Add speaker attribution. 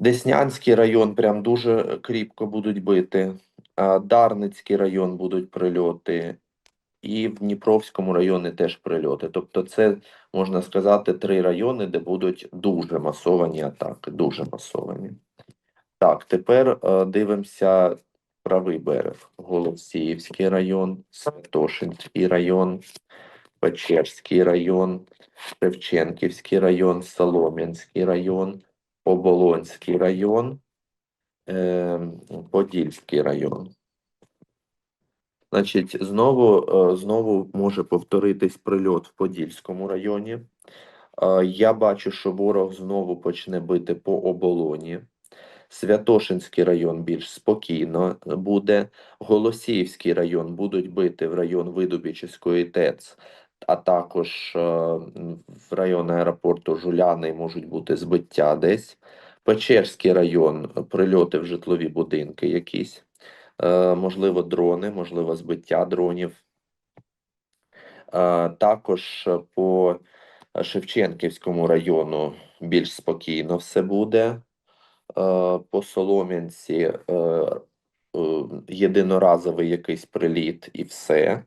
Speaker 1: Деснянський район прям дуже кріпко будуть бити. Дарницький район будуть прильоти. І в Дніпровському районі теж прильоти. Тобто, це можна сказати три райони, де будуть дуже масовані атаки. Дуже масовані. Так, тепер е, дивимося правий берег. Голосіївський район, Святошинський район, Печерський район, Шевченківський район, Солом'янський район, Оболонський район, е, Подільський район. Значить, знову, е, знову може повторитись прильот в Подільському районі. Е, Я бачу, що ворог знову почне бити по оболоні. Святошинський район більш спокійно буде. Голосіївський район будуть бити в район Видубічівської ТЕЦ, а також в район аеропорту Жуляни можуть бути збиття десь. Печерський район, прильоти в житлові будинки якісь. Е, можливо, дрони, можливо, збиття дронів. Е, також по Шевченківському району більш спокійно все буде. Е, по Солом'янці єдиноразовий якийсь приліт і все.